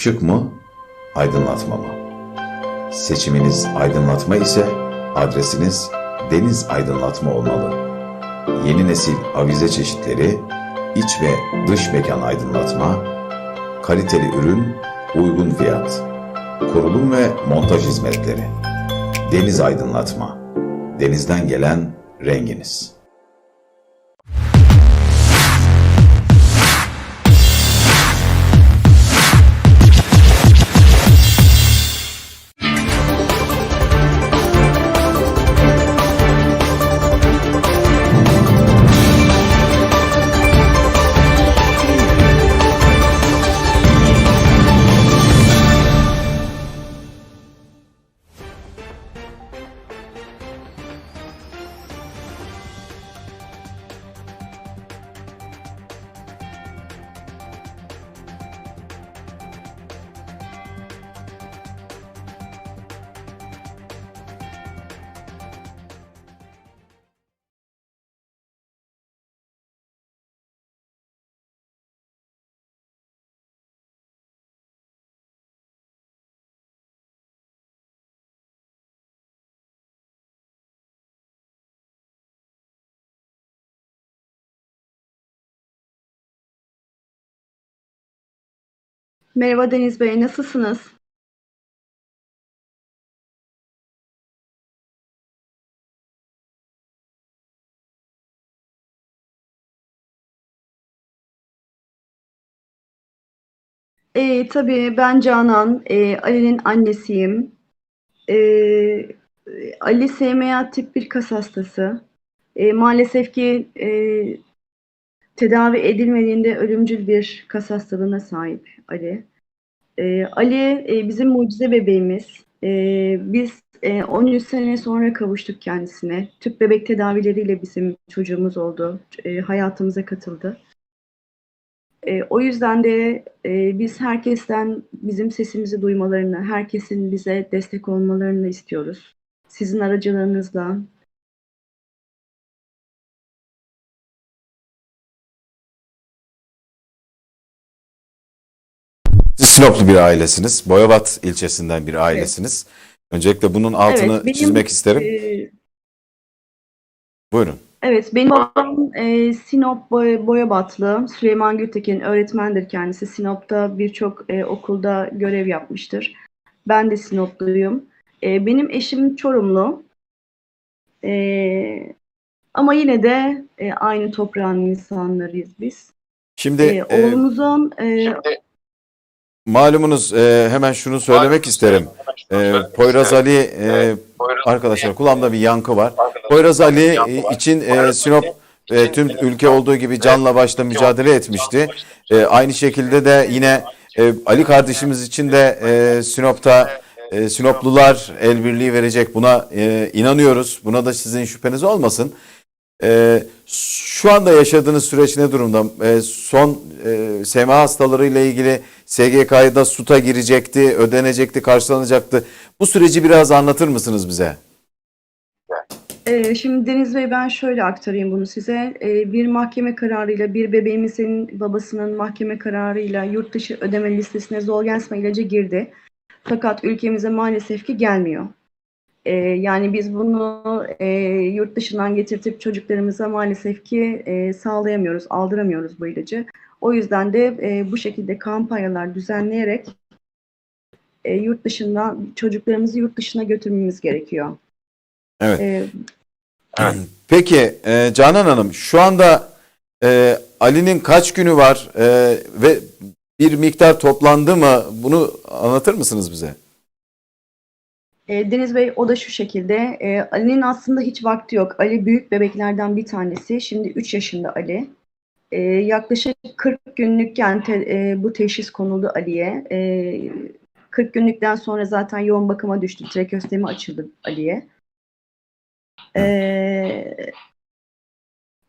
Işık mı, aydınlatma mı? Seçiminiz aydınlatma ise adresiniz Deniz Aydınlatma olmalı. Yeni nesil avize çeşitleri, iç ve dış mekan aydınlatma, kaliteli ürün, uygun fiyat, kurulum ve montaj hizmetleri. Deniz Aydınlatma. Denizden gelen renginiz. Merhaba Deniz Bey, nasılsınız? Ee, tabii ben Canan, ee, Ali'nin annesiyim. Ee, Ali SMA tip 1 kas hastası. Ee, maalesef ki ee, tedavi edilmediğinde ölümcül bir kas hastalığına sahip Ali. Ee, Ali e, bizim mucize bebeğimiz. Ee, biz e, 13 sene sonra kavuştuk kendisine. Tüp bebek tedavileriyle bizim çocuğumuz oldu. E, hayatımıza katıldı. E, o yüzden de e, biz herkesten bizim sesimizi duymalarını, herkesin bize destek olmalarını istiyoruz. Sizin aracılığınızla. Sinoplu bir ailesiniz. Boyabat ilçesinden bir ailesiniz. Öncelikle bunun altını Evet, benim, çizmek isterim. e, Buyurun. Evet, benim babam e, Sinop Boy Boyabatlı. Süleyman Gültekin öğretmendir kendisi. Sinop'ta birçok e, okulda görev yapmıştır. Ben de Sinopluyum. E, benim eşim Çorumlu. E, ama yine de e, aynı toprağın insanlarıyız biz. Şimdi E, e, oğlumuzun e, malumunuz e, hemen şunu söylemek isterim. E, Poyraz Ali e, arkadaşlar kulağımda bir yankı var. Poyraz Ali e, için e, Sinop e, tüm ülke olduğu gibi canla başla mücadele etmişti. E, aynı şekilde de yine e, Ali kardeşimiz için de e, Sinop'ta e, Sinoplular el birliği verecek. Buna e, inanıyoruz. Buna da sizin şüpheniz olmasın. E, şu anda yaşadığınız süreç ne durumda? E, son e, SMA hastaları ile ilgili SGK'ya da SUTA girecekti, ödenecekti, karşılanacaktı. Bu süreci biraz anlatır mısınız bize? Ee, şimdi Deniz Bey ben şöyle aktarayım bunu size. Ee, bir mahkeme kararıyla bir bebeğimizin babasının mahkeme kararıyla yurt dışı ödeme listesine Zolgensma ilacı girdi. Fakat ülkemize maalesef ki gelmiyor. Ee, yani biz bunu e, yurt dışından getirtip çocuklarımıza maalesef ki e, sağlayamıyoruz, aldıramıyoruz bu ilacı. O yüzden de e, bu şekilde kampanyalar düzenleyerek e, yurt dışından çocuklarımızı yurt dışına götürmemiz gerekiyor. Evet. Ee, Peki e, Canan Hanım şu anda e, Ali'nin kaç günü var e, ve bir miktar toplandı mı? Bunu anlatır mısınız bize? E, Deniz Bey o da şu şekilde. E, Ali'nin aslında hiç vakti yok. Ali büyük bebeklerden bir tanesi. Şimdi 3 yaşında Ali. E, yaklaşık 40 günlükken te- e, bu teşhis konuldu Ali'ye. E, 40 günlükten sonra zaten yoğun bakıma düştü. Trakeostemi açıldı Ali'ye. E,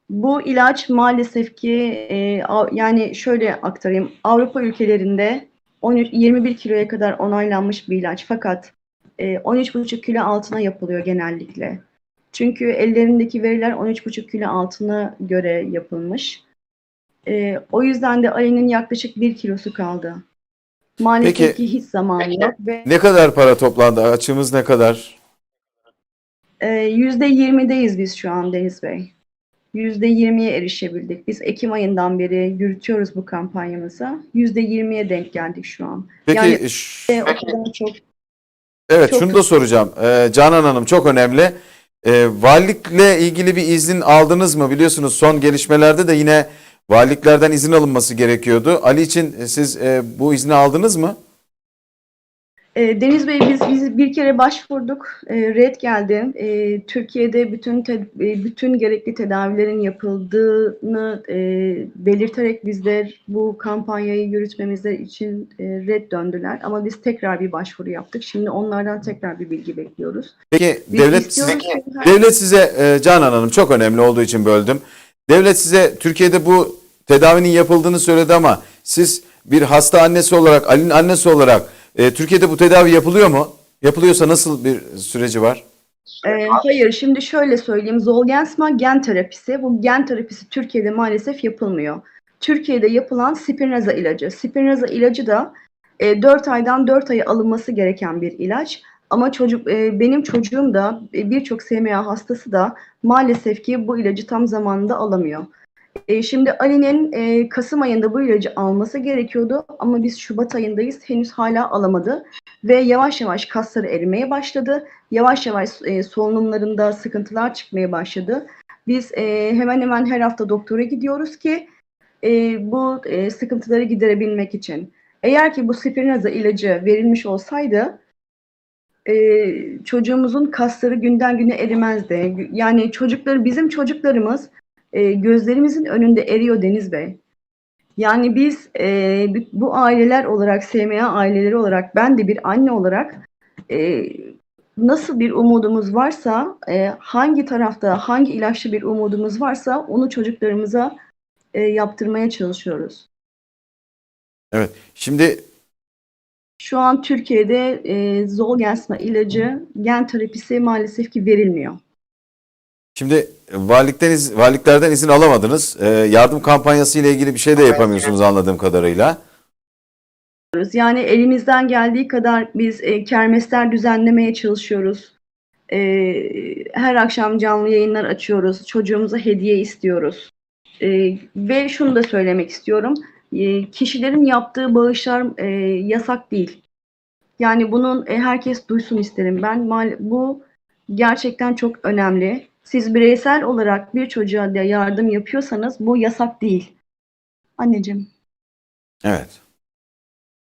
bu ilaç maalesef ki e, yani şöyle aktarayım. Avrupa ülkelerinde 13, 21 kiloya kadar onaylanmış bir ilaç. Fakat e, 13,5 kilo altına yapılıyor genellikle. Çünkü ellerindeki veriler 13,5 kilo altına göre yapılmış. E, o yüzden de Ali'nin yaklaşık 1 kilosu kaldı. Maalesef Peki- ki hiç zamanı yok ve Ne kadar para toplandı? Açığımız ne kadar? e, %20'deyiz biz şu an Deniz Bey. %20'ye erişebildik. Biz Ekim ayından beri yürütüyoruz bu kampanyamızı. %20'ye denk geldik şu an. Peki, Yani- ş- Ve o kadar çok evet çok- şunu da soracağım. Ee, Canan Hanım çok önemli. Ee, valilikle ilgili bir izin aldınız mı? Biliyorsunuz son gelişmelerde de yine valiliklerden izin alınması gerekiyordu. Ali için e, siz e, bu izni aldınız mı? E, Deniz Bey biz, biz bir kere başvurduk. E, red geldi. E, Türkiye'de bütün te- e, bütün gerekli tedavilerin yapıldığını e, belirterek bizler bu kampanyayı yürütmemize için e, red döndüler. Ama biz tekrar bir başvuru yaptık. Şimdi onlardan tekrar bir bilgi bekliyoruz. Peki Biz devlet istiyoruz ki devlet size e, Canan Hanım çok önemli olduğu için böldüm. Devlet size Türkiye'de bu tedavinin yapıldığını söyledi ama siz bir hasta annesi olarak, Ali'nin annesi olarak e, Türkiye'de bu tedavi yapılıyor mu? Yapılıyorsa nasıl bir süreci var? Ee, hayır, şimdi şöyle söyleyeyim. Zolgensma gen terapisi. Bu gen terapisi Türkiye'de maalesef yapılmıyor. Türkiye'de yapılan Spinraza ilacı. Spinraza ilacı da e, 4 aydan 4 aya alınması gereken bir ilaç. Ama çocuk e, benim çocuğum da e, birçok SMA hastası da maalesef ki bu ilacı tam zamanında alamıyor. E, şimdi Ali'nin e, Kasım ayında bu ilacı alması gerekiyordu ama biz Şubat ayındayız. Henüz hala alamadı ve yavaş yavaş kasları erimeye başladı yavaş yavaş e, solunumlarında sıkıntılar çıkmaya başladı. Biz e, hemen hemen her hafta doktora gidiyoruz ki e, bu e, sıkıntıları giderebilmek için. Eğer ki bu Spinraza ilacı verilmiş olsaydı e, çocuğumuzun kasları günden güne erimezdi. Yani çocukları bizim çocuklarımız e, gözlerimizin önünde eriyor Deniz Bey. Yani biz e, bu aileler olarak, SMA aileleri olarak, ben de bir anne olarak e, nasıl bir umudumuz varsa, e, hangi tarafta, hangi ilaçlı bir umudumuz varsa onu çocuklarımıza e, yaptırmaya çalışıyoruz. Evet. Şimdi Şu an Türkiye'de e, Zolgensma ilacı gen terapisi maalesef ki verilmiyor. Şimdi valilikten iz- valiliklerden izin alamadınız. E, yardım kampanyası ile ilgili bir şey de yapamıyorsunuz anladığım kadarıyla. Yani elimizden geldiği kadar biz e, kermesler düzenlemeye çalışıyoruz. E, her akşam canlı yayınlar açıyoruz. Çocuğumuza hediye istiyoruz. E, ve şunu da söylemek istiyorum. E, kişilerin yaptığı bağışlar e, yasak değil. Yani bunun e, herkes duysun isterim. Ben bu gerçekten çok önemli. Siz bireysel olarak bir çocuğa da yardım yapıyorsanız bu yasak değil. Anneciğim. Evet.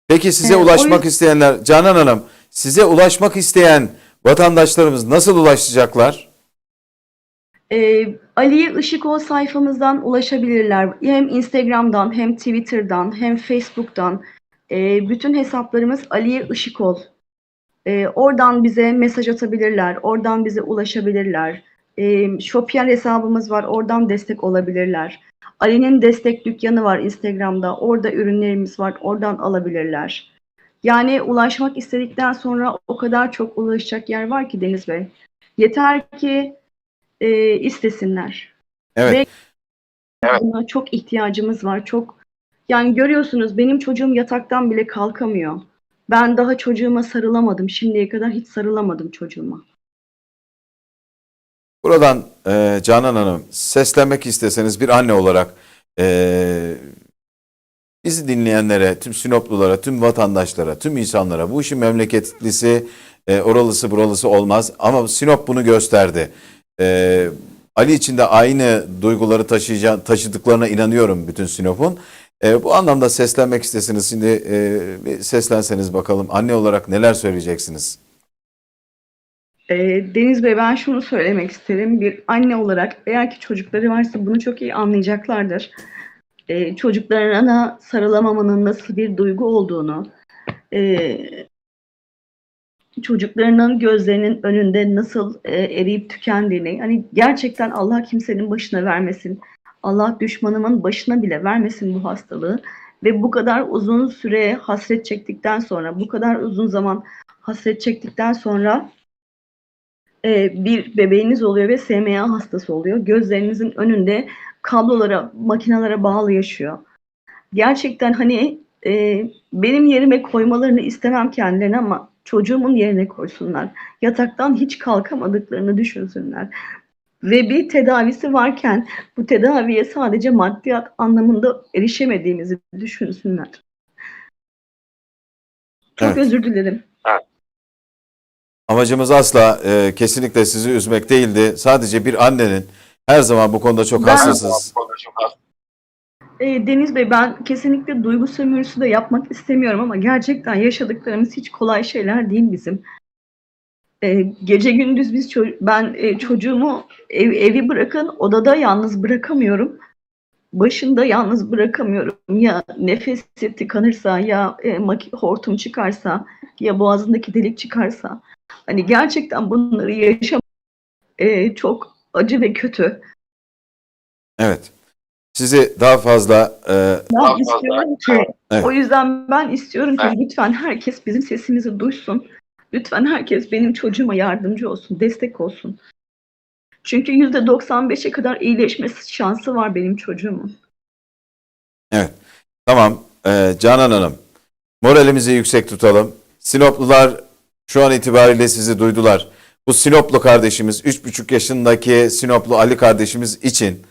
Peki size Evet, ulaşmak yüzden- isteyenler, Canan Hanım, size ulaşmak isteyen vatandaşlarımız nasıl ulaşacaklar? Ee, Aliye Işıkol sayfamızdan ulaşabilirler. Hem Instagram'dan, hem Twitter'dan, hem Facebook'tan. Ee, bütün hesaplarımız Aliye Işıkol. Ee, oradan bize mesaj atabilirler, oradan bize ulaşabilirler. Ee, Shopier hesabımız var, oradan destek olabilirler. Ali'nin destek dükkanı var Instagram'da, orada ürünlerimiz var, oradan alabilirler. Yani ulaşmak istedikten sonra o kadar çok ulaşacak yer var ki Deniz Bey. Yeter ki e, istesinler. Evet. Buna çok ihtiyacımız var. Çok yani görüyorsunuz benim çocuğum yataktan bile kalkamıyor. Ben daha çocuğuma sarılamadım. Şimdiye kadar hiç sarılamadım çocuğuma. Buradan e, Canan Hanım seslenmek isteseniz bir anne olarak e, bizi dinleyenlere, tüm Sinoplulara, tüm vatandaşlara, tüm insanlara bu işin memleketlisi, e, oralısı buralısı olmaz ama Sinop bunu gösterdi. E, Ali için de aynı duyguları taşıyacağı, taşıdıklarına inanıyorum bütün Sinop'un. E, bu anlamda seslenmek istesiniz. Şimdi e, bir seslenseniz bakalım anne olarak neler söyleyeceksiniz? E, Deniz Bey ben şunu söylemek isterim. Bir anne olarak eğer ki çocukları varsa bunu çok iyi anlayacaklardır. E, çocuklarına sarılamamanın nasıl bir duygu olduğunu, e, çocuklarının gözlerinin önünde nasıl e, eriyip tükendiğini, hani gerçekten Allah kimsenin başına vermesin. Allah düşmanımın başına bile vermesin bu hastalığı. Ve bu kadar uzun süre hasret çektikten sonra, bu kadar uzun zaman hasret çektikten sonra e, bir bebeğiniz oluyor ve SMA hastası oluyor. Gözlerinizin önünde kablolara, makinalara bağlı yaşıyor. Gerçekten hani e, benim yerime koymalarını istemem kendilerine ama çocuğumun yerine koysunlar. Yataktan hiç kalkamadıklarını düşünsünler. Ve bir tedavisi varken bu tedaviye sadece maddiyat anlamında erişemediğimizi düşünsünler. Çok Evet. özür dilerim. Amacımız asla e, kesinlikle sizi üzmek değildi. Sadece bir annenin her zaman bu konuda çok Ben- hassasız. E, Deniz Bey ben kesinlikle duygu sömürüsü de yapmak istemiyorum ama gerçekten yaşadıklarımız hiç kolay şeyler değil bizim. E, gece gündüz biz ço- ben e, çocuğumu ev, evi bırakın odada yalnız bırakamıyorum. Başında yalnız bırakamıyorum. Ya nefesi tıkanırsa ya e, maki- hortum çıkarsa ya boğazındaki delik çıkarsa. Hani gerçekten bunları yaşamak e, çok acı ve kötü. Evet. Sizi daha fazla e, Ben istiyorum ki, Evet. o yüzden ben istiyorum ki lütfen herkes bizim sesimizi duysun. Lütfen herkes benim çocuğuma yardımcı olsun, destek olsun. Çünkü %95'e kadar iyileşme şansı var benim çocuğumun. Tamam e, Canan Hanım moralimizi yüksek tutalım. Sinoplular şu an itibariyle sizi duydular. Bu Sinoplu kardeşimiz 3,5 yaşındaki Sinoplu Ali kardeşimiz için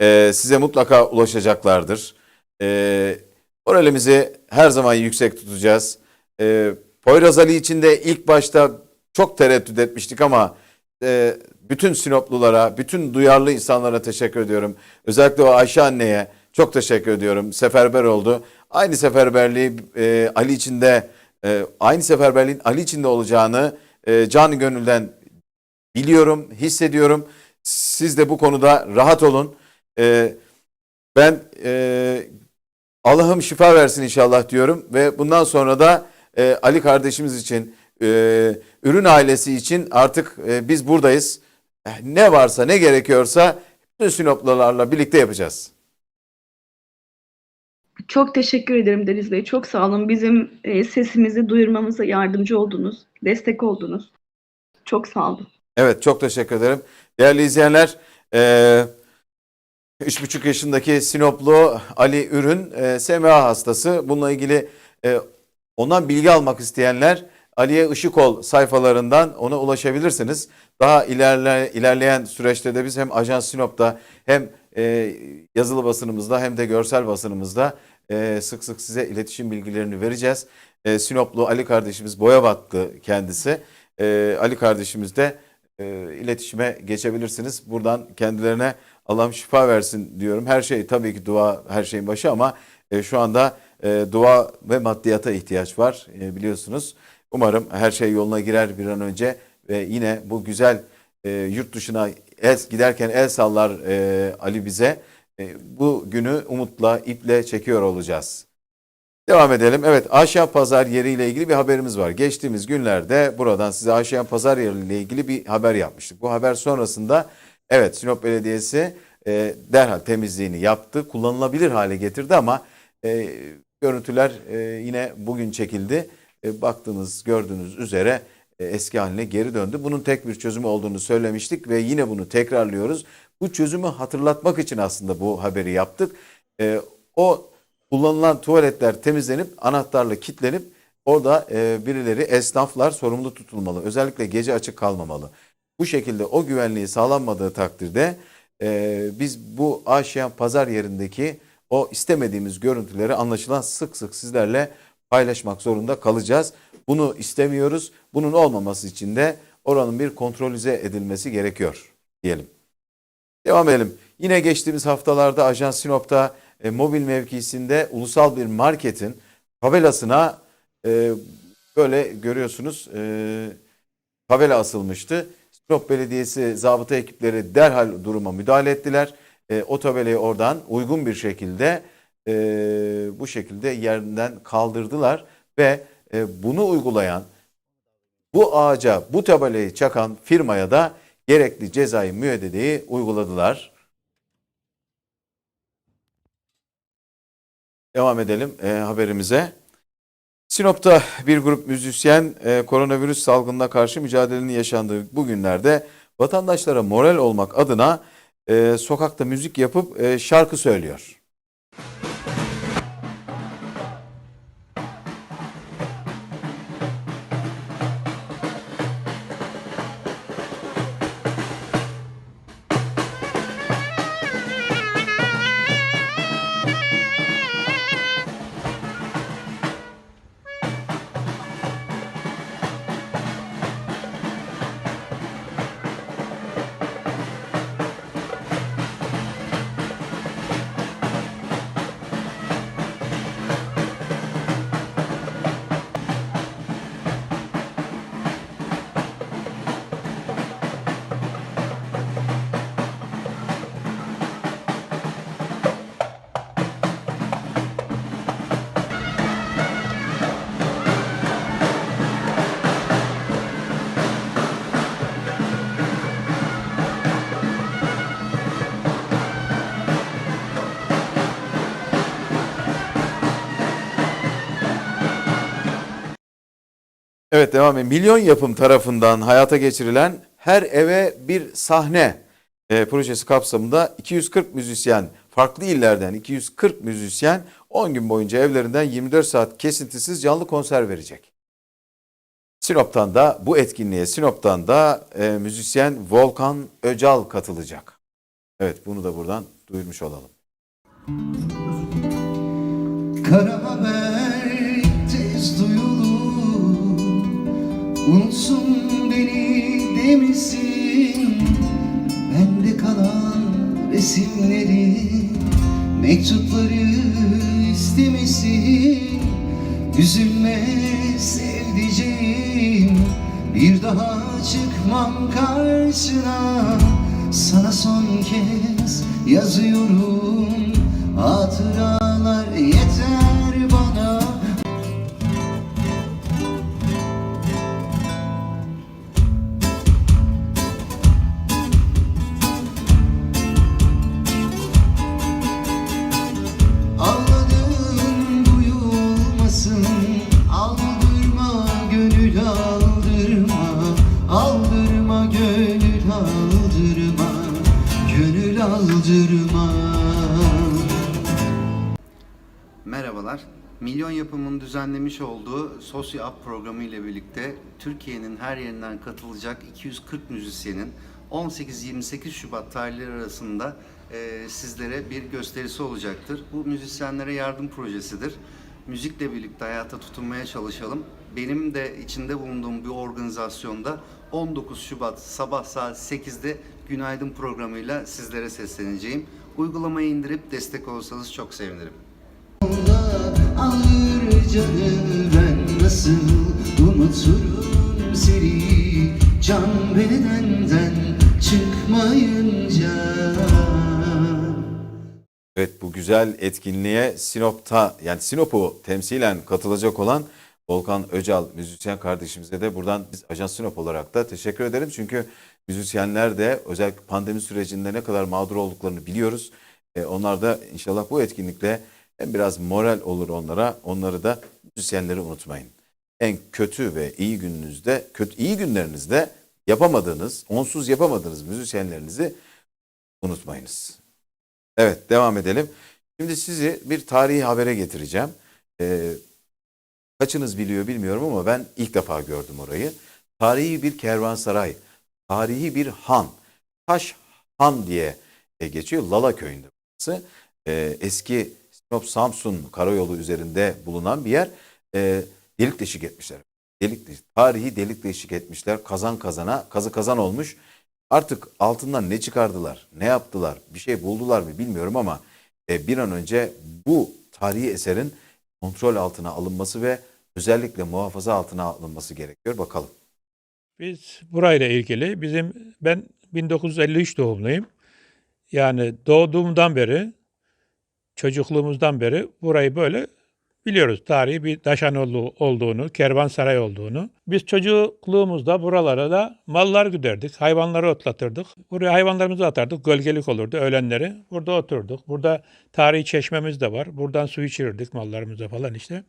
e, size mutlaka ulaşacaklardır. E, moralimizi her zaman yüksek tutacağız. E, Poyraz Ali için de ilk başta çok tereddüt etmiştik ama e, bütün Sinoplulara, bütün duyarlı insanlara teşekkür ediyorum. Özellikle o Ayşe anneye çok teşekkür ediyorum. Seferber oldu. Aynı seferberliği e, Ali için de e, aynı seferberliğin Ali için de olacağını e, canı gönülden biliyorum, hissediyorum. Siz de bu konuda rahat olun. E, ben e, Allah'ım şifa versin inşallah diyorum ve bundan sonra da e, Ali kardeşimiz için, e, ürün ailesi için artık e, biz buradayız. Ne varsa, ne gerekiyorsa bütün Sinoplularla birlikte yapacağız. Çok teşekkür ederim Deniz Bey. Çok sağ olun. Bizim e, sesimizi duyurmamıza yardımcı oldunuz, destek oldunuz. Çok sağ olun. Evet çok teşekkür ederim. Değerli izleyenler, eee 3,5 yaşındaki Sinoplu Ali Ürün e, SMA hastası. Bununla ilgili e, ondan bilgi almak isteyenler Aliye Işıkol sayfalarından ona ulaşabilirsiniz. Daha ilerle, ilerleyen süreçte de biz hem Ajans Sinop'ta hem e, yazılı basınımızda hem de görsel basınımızda e, sık sık size iletişim bilgilerini vereceğiz. E, Sinoplu Ali kardeşimiz Boyabatlı kendisi. E, Ali kardeşimiz de e, iletişime geçebilirsiniz. Buradan kendilerine Allah'ım şifa versin diyorum. Her şey tabii ki dua her şeyin başı ama e, şu anda e, dua ve maddiyata ihtiyaç var e, biliyorsunuz. Umarım her şey yoluna girer bir an önce ve yine bu güzel e, yurt dışına el, giderken el sallar e, Ali bize. E, bu günü umutla, iple çekiyor olacağız. Devam edelim. Evet Aşiyan Pazar yeriyle ilgili bir haberimiz var. Geçtiğimiz günlerde buradan size Aşiyan Pazar yeriyle ilgili bir haber yapmıştık. Bu haber sonrasında evet Sinop Belediyesi e, derhal temizliğini yaptı. Kullanılabilir hale getirdi ama e, görüntüler e, yine bugün çekildi. E, baktığınız gördüğünüz üzere e, eski haline geri döndü. Bunun tek bir çözümü olduğunu söylemiştik ve yine bunu tekrarlıyoruz. Bu çözümü hatırlatmak için aslında bu haberi yaptık. E, o kullanılan tuvaletler temizlenip anahtarla kilitlenip orada birileri esnaflar sorumlu tutulmalı. Özellikle gece açık kalmamalı. Bu şekilde o güvenliği sağlanmadığı takdirde biz bu Aşiyan pazar yerindeki o istemediğimiz görüntüleri anlaşılan sık sık sizlerle paylaşmak zorunda kalacağız. Bunu istemiyoruz. Bunun olmaması için de oranın bir kontrolize edilmesi gerekiyor diyelim. Devam edelim. Yine geçtiğimiz haftalarda Ajans Sinop'ta e, mobil mevkisinde ulusal bir marketin tabelasına e, böyle görüyorsunuz e, tabela asılmıştı. Sinop Belediyesi zabıta ekipleri derhal duruma müdahale ettiler. E, o tabelayı oradan uygun bir şekilde e, bu şekilde yerinden kaldırdılar ve e, bunu uygulayan bu ağaca bu tabelayı çakan firmaya da gerekli cezai müeyyideyi uyguladılar. Devam edelim e, haberimize. Sinop'ta bir grup müzisyen e, koronavirüs salgınına karşı mücadelenin yaşandığı bu günlerde vatandaşlara moral olmak adına e, sokakta müzik yapıp e, şarkı söylüyor. Evet devam edelim. Milyon Yapım tarafından hayata geçirilen Her Eve Bir Sahne e, projesi kapsamında 240 müzisyen, farklı illerden 240 müzisyen 10 gün boyunca evlerinden 24 saat kesintisiz canlı konser verecek. Sinop'tan da bu etkinliğe Sinop'tan da e, müzisyen Volkan Öcal katılacak. Evet bunu da buradan duyurmuş olalım. Kara Unutsun beni demesin Bende kalan resimleri Mektupları istemesin Üzülme sevdiceğim Bir daha çıkmam karşına. Sana son kez yazıyorum Hatıralar Gönül aldırma Merhabalar. Milyon Yapım'ın düzenlemiş olduğu Sosyo Up programı ile birlikte Türkiye'nin her yerinden katılacak 240 müzisyenin 18-28 Şubat tarihleri arasında e, sizlere bir gösterisi olacaktır. Bu müzisyenlere yardım projesidir. Müzikle birlikte hayata tutunmaya çalışalım. Benim de içinde bulunduğum bir organizasyonda 19 Şubat sabah saat 8'de Günaydın programıyla sizlere sesleneceğim. Uygulamayı indirip destek olursanız çok sevinirim. Alır canı ben nasıl unuturum seni Can bedenden çıkmayınca Evet bu güzel etkinliğe Sinop'ta yani Sinop'u temsilen katılacak olan Volkan Öcal müzisyen kardeşimize de buradan biz Ajans Sinop olarak da teşekkür ederim. Çünkü müzisyenler de özellikle pandemi sürecinde ne kadar mağdur olduklarını biliyoruz. E, onlar da inşallah bu etkinlikle hem biraz moral olur onlara onları da müzisyenleri unutmayın. En kötü ve iyi gününüzde, kötü iyi günlerinizde yapamadığınız, onsuz yapamadığınız müzisyenlerinizi unutmayınız. Evet devam edelim. Şimdi sizi bir tarihi habere getireceğim. Ee, kaçınız biliyor bilmiyorum ama ben ilk defa gördüm orayı. Tarihi bir kervansaray, tarihi bir han. Taş Han diye e, geçiyor Lala köyünde burası. Ee, eski Sinop Samsun karayolu üzerinde bulunan bir yer. Ee, delik deşik etmişler. Delik deşik, tarihi delik deşik etmişler. Kazan kazana, kazı kazan olmuş. Artık altından ne çıkardılar, ne yaptılar, bir şey buldular mı bilmiyorum ama e, bir an önce bu tarihi eserin kontrol altına alınması ve özellikle muhafaza altına alınması gerekiyor. Bakalım. Biz burayla ilgili bizim ben 1953 doğumluyum. Yani doğduğumdan beri çocukluğumuzdan beri burayı böyle biliyoruz. Tarihi bir Daşanoğlu olduğunu, kervansaray olduğunu. Biz çocukluğumuzda buralara da mallar güderdik, hayvanları otlatırdık. Buraya hayvanlarımızı atardık, gölgelik olurdu öğlenleri. Burada oturduk. Burada tarihi çeşmemiz de var. Buradan su içirirdik mallarımıza falan işte.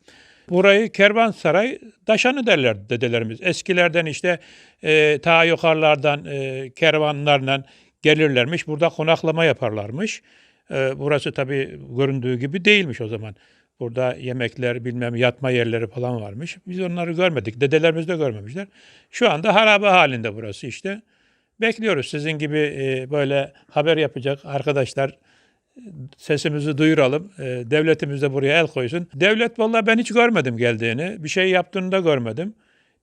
Burayı kervansaray daşanı derler dedelerimiz. Eskilerden işte e, ta yukarılardan e, kervanlarla gelirlermiş. Burada konaklama yaparlarmış. E, burası tabii göründüğü gibi değilmiş o zaman. Burada yemekler, bilmem yatma yerleri falan varmış. Biz onları görmedik. Dedelerimiz de görmemişler. Şu anda harabe halinde burası işte. Bekliyoruz sizin gibi e, böyle haber yapacak arkadaşlar sesimizi duyuralım. E, devletimiz de buraya el koysun. Devlet vallahi ben hiç görmedim geldiğini. Bir şey yaptığını da görmedim.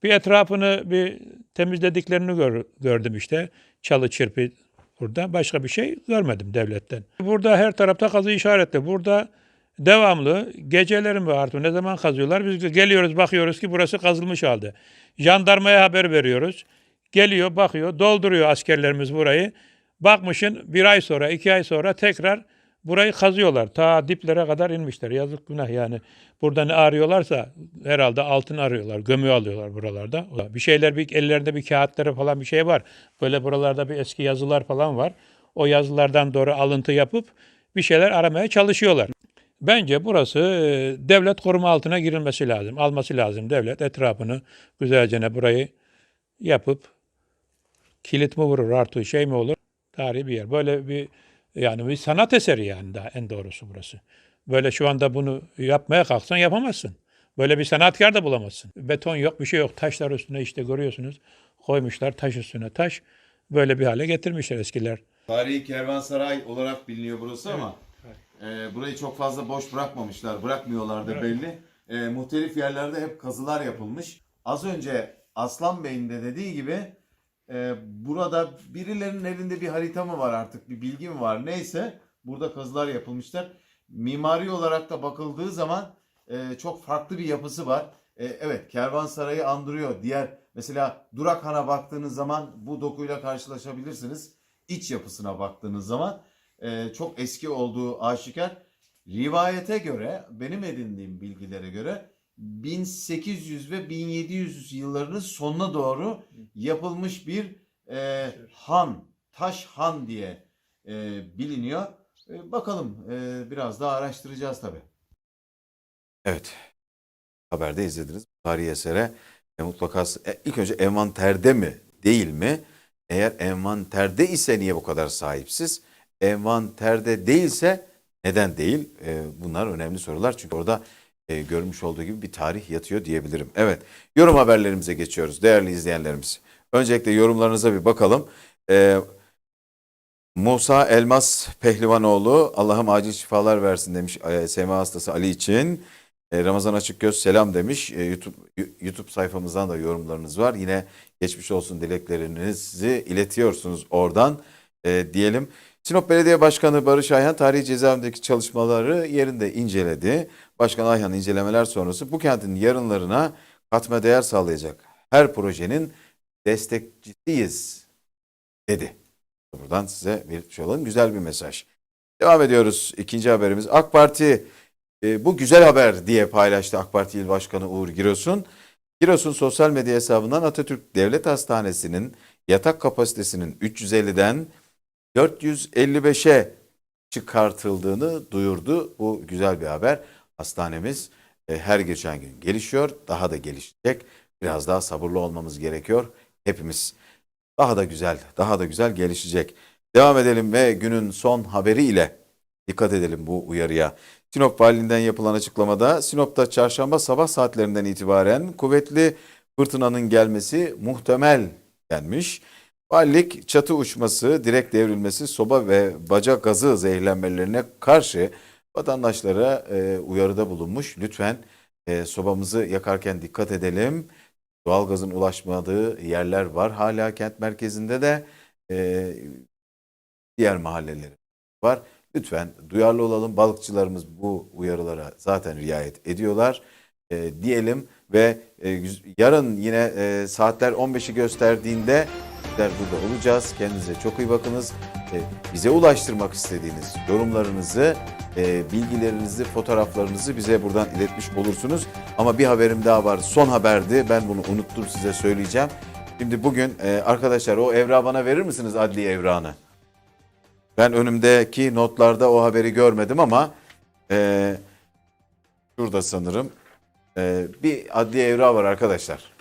Bir etrafını bir temizlediklerini gör- gördüm işte. Çalı çırpı burada. Başka bir şey görmedim devletten. Burada her tarafta kazı işaretli. Burada devamlı gecelerin ve artık ne zaman kazıyorlar biz geliyoruz bakıyoruz ki burası kazılmış halde. Jandarmaya haber veriyoruz. Geliyor bakıyor dolduruyor askerlerimiz burayı. Bakmışın bir ay sonra iki ay sonra tekrar burayı kazıyorlar. Ta diplere kadar inmişler. Yazık günah yani. Burada ne arıyorlarsa herhalde altın arıyorlar. Gömü alıyorlar buralarda. Bir şeyler bir ellerinde bir kağıtları falan bir şey var. Böyle buralarda bir eski yazılar falan var. O yazılardan doğru alıntı yapıp bir şeyler aramaya çalışıyorlar. Bence burası e, devlet koruma altına girilmesi lazım. Alması lazım devlet etrafını güzelce burayı yapıp kilit mi vurur artı şey mi olur? Tarihi bir yer. Böyle bir yani bir sanat eseri yani daha en doğrusu burası. Böyle şu anda bunu yapmaya kalksan yapamazsın. Böyle bir sanatkar da bulamazsın. Beton yok, bir şey yok. Taşlar üstüne işte görüyorsunuz. Koymuşlar taş üstüne taş. Böyle bir hale getirmişler eskiler. Tarihi kervansaray olarak biliniyor burası ama e, burayı çok fazla boş bırakmamışlar. Bırakmıyorlar da belli. E, muhtelif yerlerde hep kazılar yapılmış. Az önce Aslan Bey'in de dediği gibi e, burada birilerinin elinde bir harita mı var artık bir bilgi mi var neyse burada kazılar yapılmışlar. Mimari olarak da bakıldığı zaman e, çok farklı bir yapısı var. E, evet kervansarayı andırıyor. Diğer mesela Durakhan'a baktığınız zaman bu dokuyla karşılaşabilirsiniz. İç yapısına baktığınız zaman e, çok eski olduğu aşikar. Rivayete göre benim edindiğim bilgilere göre 1800 ve 1700 yıllarının sonuna doğru yapılmış bir e, han, taş han diye e, biliniyor. E, bakalım e, biraz daha araştıracağız tabii. Evet. Haberde izlediniz. Tarihi esere e, mutlaka e, ilk önce envanterde mi değil mi? Eğer envanterde ise niye bu kadar sahipsiz? Envanterde değilse neden değil? E, bunlar önemli sorular. Çünkü orada e, görmüş olduğu gibi bir tarih yatıyor diyebilirim. Evet. Yorum haberlerimize geçiyoruz değerli izleyenlerimiz. Öncelikle yorumlarınıza bir bakalım. E, Musa Elmas Pehlivanoğlu Allah'ım acil şifalar versin demiş e, SMA hastası Ali için. E, Ramazan Açıkgöz selam demiş. E, YouTube YouTube sayfamızdan da yorumlarınız var. Yine geçmiş olsun dileklerinizi iletiyorsunuz oradan e, diyelim. Sinop Belediye Başkanı Barış Ayhan tarihi cezaevindeki çalışmaları yerinde inceledi. Başkan Ayhan incelemeler sonrası bu kentin yarınlarına katma değer sağlayacak her projenin destekçisiyiz dedi. Buradan size bir şey olalım. Güzel bir mesaj. Devam ediyoruz. İkinci haberimiz. AK Parti e, bu güzel haber diye paylaştı AK Parti İl Başkanı Uğur Giresun. Giresun sosyal medya hesabından Atatürk Devlet Hastanesi'nin yatak kapasitesinin 350'den 455'e çıkartıldığını duyurdu. Bu güzel bir haber. Hastanemiz e, her geçen gün gelişiyor. Daha da gelişecek. Biraz daha sabırlı olmamız gerekiyor. Hepimiz daha da güzel, daha da güzel gelişecek. Devam edelim ve günün son haberiyle dikkat edelim bu uyarıya. Sinop Valiliğinden yapılan açıklamada Sinop'ta çarşamba sabah saatlerinden itibaren kuvvetli fırtınanın gelmesi muhtemel denmiş. Valilik çatı uçması, direk devrilmesi, soba ve baca gazı zehirlenmelerine karşı vatandaşlara e, uyarıda bulunmuş. Lütfen e, sobamızı yakarken dikkat edelim. Doğalgazın ulaşmadığı yerler var. Hala kent merkezinde de e, diğer mahalleleri var. Lütfen duyarlı olalım. Balıkçılarımız bu uyarılara zaten riayet ediyorlar e, diyelim ve e, yarın yine e, saatler 15'i gösterdiğinde bizler burada olacağız. Kendinize çok iyi bakınız. Bize ulaştırmak istediğiniz yorumlarınızı, e, bilgilerinizi, fotoğraflarınızı bize buradan iletmiş olursunuz. Ama bir haberim daha var. Son haberdi. Ben bunu unuttum size söyleyeceğim. Şimdi bugün e, arkadaşlar o evrağı bana verir misiniz adli evrağını? Ben önümdeki notlarda o haberi görmedim ama e, şurada sanırım e, bir adli evrağı var arkadaşlar.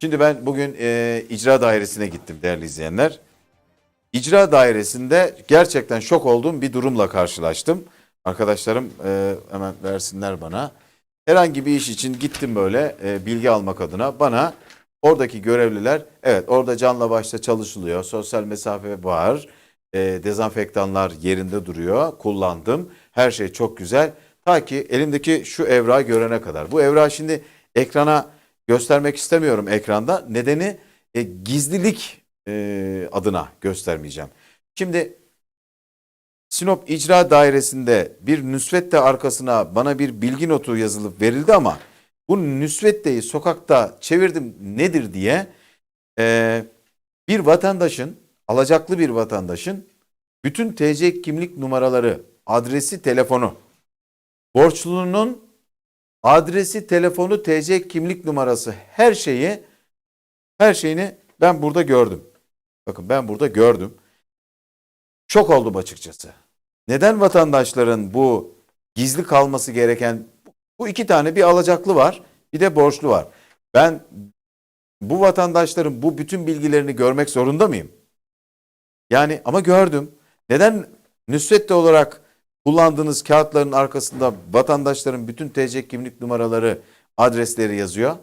Şimdi ben bugün e, icra dairesine gittim değerli izleyenler. İcra dairesinde gerçekten şok olduğum bir durumla karşılaştım. Arkadaşlarım e, hemen versinler bana. Herhangi bir iş için gittim böyle e, bilgi almak adına. Bana oradaki görevliler evet orada canla başla çalışılıyor. Sosyal mesafe var. E, dezenfektanlar yerinde duruyor. Kullandım. Her şey çok güzel. Ta ki elimdeki şu evrağı görene kadar. Bu evrağı şimdi ekrana göstermek istemiyorum ekranda. Nedeni e, gizlilik e, adına göstermeyeceğim. Şimdi Sinop İcra Dairesi'nde bir nüsvette arkasına bana bir bilgi notu yazılıp verildi ama bu nüsvetteyi sokakta çevirdim nedir diye e, bir vatandaşın, alacaklı bir vatandaşın bütün TC kimlik numaraları, adresi, telefonu, borçlunun adresi, telefonu, TC kimlik numarası her şeyi her şeyini ben burada gördüm. Bakın ben burada gördüm. Şok oldum açıkçası. Neden vatandaşların bu gizli kalması gereken bu iki tane bir alacaklı var, bir de borçlu var. Ben bu vatandaşların bu bütün bilgilerini görmek zorunda mıyım? Yani ama gördüm. Neden Nusret'te olarak kullandığınız kağıtların arkasında vatandaşların bütün TC kimlik numaraları, adresleri yazıyor?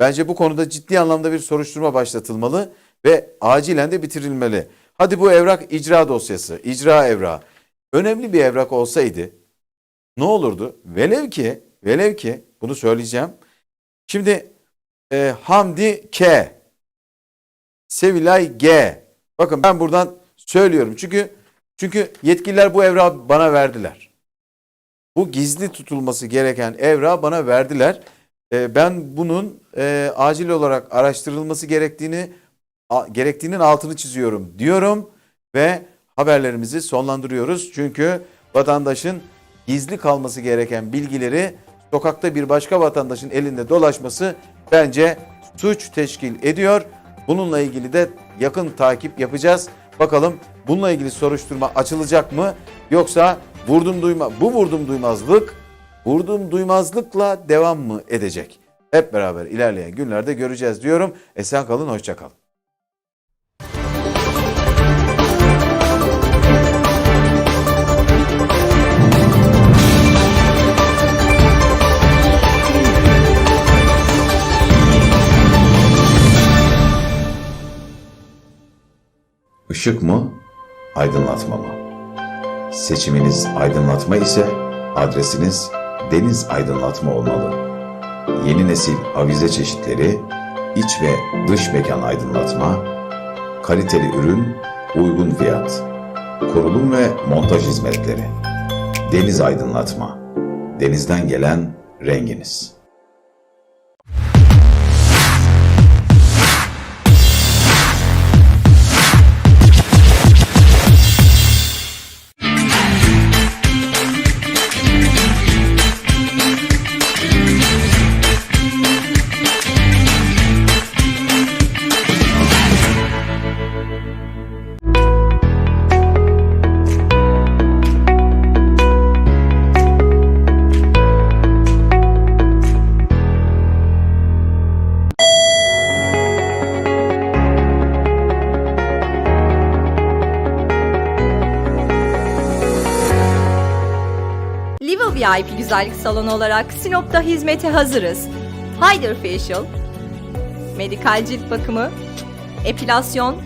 Bence bu konuda ciddi anlamda bir soruşturma başlatılmalı ve acilen de bitirilmeli. Hadi bu evrak icra dosyası, icra evrağı. Önemli bir evrak olsaydı ne olurdu? Velev ki, velev ki bunu söyleyeceğim. Şimdi e, Hamdi K, Sevilay G. Bakın ben buradan söylüyorum. Çünkü çünkü yetkililer bu evrağı bana verdiler. Bu gizli tutulması gereken evrağı bana verdiler. E, ben bunun e, acil olarak araştırılması gerektiğini a- gerektiğinin altını çiziyorum diyorum ve haberlerimizi sonlandırıyoruz. Çünkü vatandaşın gizli kalması gereken bilgileri sokakta bir başka vatandaşın elinde dolaşması bence suç teşkil ediyor. Bununla ilgili de yakın takip yapacağız. Bakalım bununla ilgili soruşturma açılacak mı yoksa vurdum duyma bu vurdum duymazlık vurdum duymazlıkla devam mı edecek? Hep beraber ilerleyen günlerde göreceğiz diyorum. Esen kalın, hoşça kalın. Işık mı, aydınlatma mı? Seçiminiz aydınlatma ise adresiniz Deniz Aydınlatma olmalı. Yeni nesil avize çeşitleri, iç ve dış mekan aydınlatma, kaliteli ürün, uygun fiyat, kurulum ve montaj hizmetleri. Deniz Aydınlatma. Denizden gelen renginiz. Güzellik salonu olarak Sinop'ta hizmete hazırız. Hyder Facial, medikal cilt bakımı, epilasyon,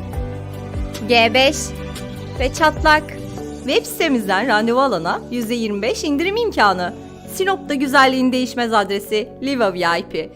G5 ve çatlak. Web sitemizden randevu alana %25 indirim imkanı. Sinop'ta güzelliğin değişmez adresi Liva VIP.